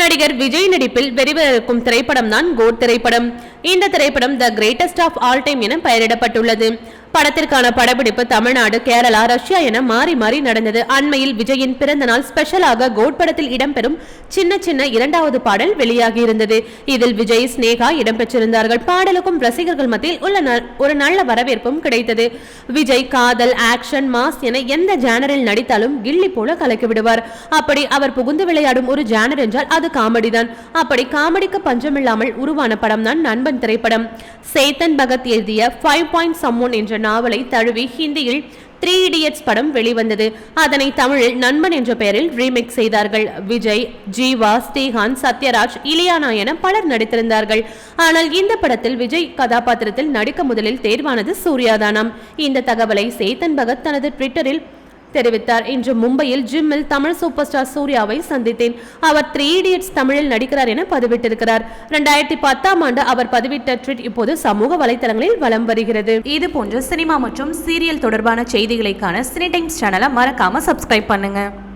நடிகர் விஜய் நடிப்பில் வெளிவரக்கும் திரைப்படம் தான் கோட் திரைப்படம். இந்த திரைப்படம் the greatest of all time என பெயரிடப்பட்டுள்ளது. படத்திற்கான படப்பிடிப்பு தமிழ்நாடு கேரளா ரஷ்யா என மாறி மாறி நடந்தது. அண்மையில் விஜயின் பிறந்த நாள் ஸ்பெஷலாக கோட் படத்தில் இடம்பெறும் சின்ன சின்ன இரண்டாவது பாடல் வெளியாகி இருந்தது இதில் விஜய் ஸ்னேகா இடம்பெற்றிருந்தார்கள். பாடலுக்கும் ரசிகர்கள் மத்தியில் உள்ள ஒரு நல்ல வரவேற்பும் கிடைத்தது. விஜய் காதல் ஆக்ஷன் மாஸ் என எந்த ஜேனரில் நடித்தாலும் கில்லி போல கலக்கி விடுவார். அப்படி அவர் புகுந்து விளையாடும் ஒரு ஜேனர் என்றால் அது காமெடி தான். அப்படி காமெடிக்கு பஞ்சமில்லாமல் உருவான படம் தான் நண்பன் திரைப்படம். சேத்தன் பகத் எழுதிய ஃபைவ் பாயிண்ட் சம்மோன் என்ற நாவலை தழுவி ஹிந்தியில் த்ரீ இடியட்ஸ் படம் வெளிவந்தது. அதனை தமிழில் நண்பன் என்ற பெயரில் ரீமேக் செய்தார்கள். விஜய் ஜீவா ஸ்ரீகாந்த் சத்யராஜ் இலியானா என பலர் நடித்திருந்தார்கள். ஆனால் இந்த படத்தில் விஜய் கதாபாத்திரத்தில் நடிக்க முதலில் தேர்வானது சூர்யாதானாம். இந்த தகவலை சேத்தன் பகத் தனது ட்விட்டரில் தெரிவித்தார். இன்று மும்பையில் ஜிம்மில் தமிழ் சூப்பர் ஸ்டார் சூர்யாவை சந்தித்தேன். அவர் த்ரீ இடியட்ஸ் தமிழில் நடிக்கிறார் என பதிவிட்டிருக்கிறார். இரண்டாயிரத்தி பத்தாம் ஆண்டு அவர் பதிவிட்ட ட்விட் இப்போது சமூக வலைதளங்களில் வலம் வருகிறது. இது போன்ற சினிமா மற்றும் சீரியல் தொடர்பான செய்திகளைக்கான சினி டைம்ஸ் சேனலை மறக்காம சப்ஸ்கிரைப் பண்ணுங்க.